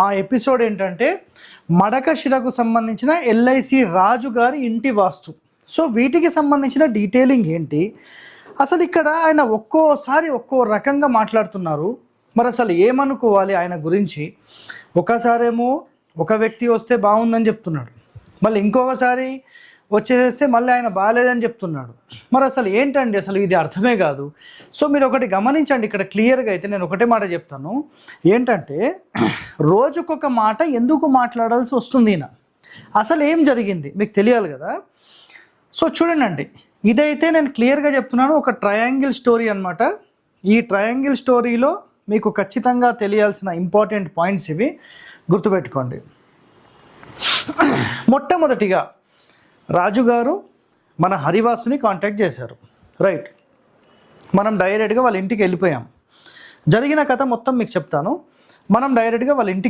ఆ ఎపిసోడ్ ఏంటంటే మడకశిరకు సంబంధించిన ఎల్ఐసి రాజు గారి ఇంటి వాస్తు. సో వీటికి సంబంధించిన డీటెయిలింగ్ ఏంటి? అసలు ఇక్కడ ఆయన ఒక్కోసారి ఒక్కో రకంగా మాట్లాడుతున్నారు. మరి అసలు ఏమనుకోవాలి ఆయన గురించి? ఒకసారేమో ఒక వ్యక్తి వస్తే బాగుందని చెప్తున్నాడు. మళ్ళీ ఇంకొకసారి వచ్చేసేస్తే మళ్ళీ ఆయన బాగాలేదని చెప్తున్నాడు. మరి అసలు ఏంటండి? అసలు ఇది అర్థమే కాదు. సో మీరు ఒకటి గమనించండి. ఇక్కడ క్లియర్గా అయితే నేను ఒకటే మాట చెప్తాను. ఏంటంటే రోజుకొక మాట ఎందుకు మాట్లాడాల్సి వస్తుంది ఈయన? అసలు ఏం జరిగింది? మీకు తెలియాలి కదా? సో చూడండి ఇదైతే నేను క్లియర్గా చెప్తున్నాను. ఒక ట్రయాంగిల్ స్టోరీ అన్నమాట. ఈ ట్రయాంగిల్ స్టోరీలో మీకు ఖచ్చితంగా తెలియాల్సిన ఇంపార్టెంట్ పాయింట్స్ ఇవి. గుర్తుపెట్టుకోండి. మొట్టమొదటిగా రాజుగారు మన హరివాసుని కాంటాక్ట్ చేశారు. రైట్ మనం డైరెక్ట్గా వాళ్ళ ఇంటికి వెళ్ళిపోయాం. జరిగిన కథ మొత్తం మీకు చెప్తాను. మనం డైరెక్ట్గా వాళ్ళ ఇంటికి